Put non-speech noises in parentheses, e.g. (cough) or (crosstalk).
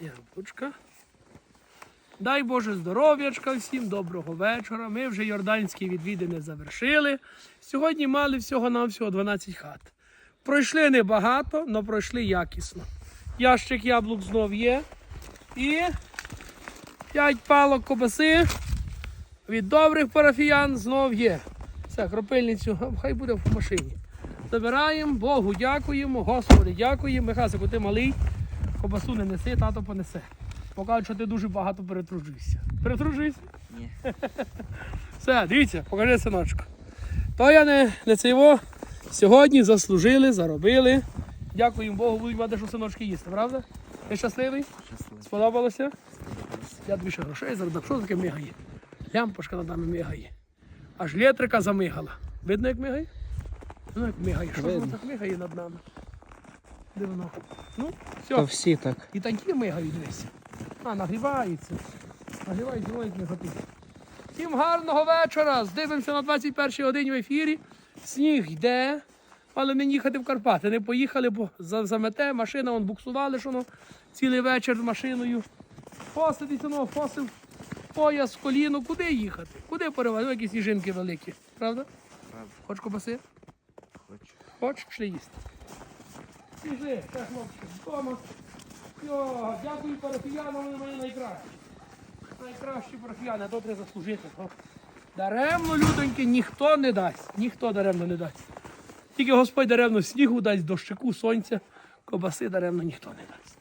Яблучка. Дай Боже здоров'ячка всім, доброго вечора. Ми вже йорданські відвідини завершили. Сьогодні мали всього на всього 12 хат. Пройшли небагато, але пройшли якісно. Ящик яблук знов є. І 5 палок кобаси від добрих парафіян знов є. Все, кропильницю, (laughs) хай буде в машині. Забираємо, Богу дякуємо, Господи дякуємо. Михасику, ти малий, кобасу не неси, тато понесе. Покажуть, що ти дуже багато перетружуєшся. Перетружуєшся? Ні. (laughs) Все, дивіться, покажи синочку. То я не, не це його. Сьогодні заслужили, заробили. Дякуємо Богу, будуть мати, що синочки їсти, правда? Ти щасливий? Щасливо. Сподобалося? Я тобі ще грошей зараз. Що таке мигає? Лямпочка над нами мигає. Аж лєтрика замигала. Видно, як мигає? Ну, як мигає. Що воно так мигає над нами? Де воно? Ну, То всі так. І такі мигають дивись. А, нагрівається. Нагрівається, не готує. Всім гарного вечора. Здивимося на 21 годині в ефірі. Сніг йде, але не їхати в Карпати. Не поїхали, бо за- замете, машина вон буксували, що воно цілий вечір з машиною. Посидиться, ну, фосив пояс, коліно. Куди їхати? Куди поривати? Ну, Якісь сніжинки великі. Правда? Правда. Хоч кобаси? Хочу. Хочеш пішли їсти? Пішли, так, хлопчики, вдома. Все, дякую парафіянам, вони мої найкращі. Найкращі парафіяни, добре заслужити. Даремно, людоньки, ніхто не дасть. Ніхто даремно не дасть. Тільки Господь даремно снігу дасть, дощику, сонця, кобаси даремно ніхто не дасть.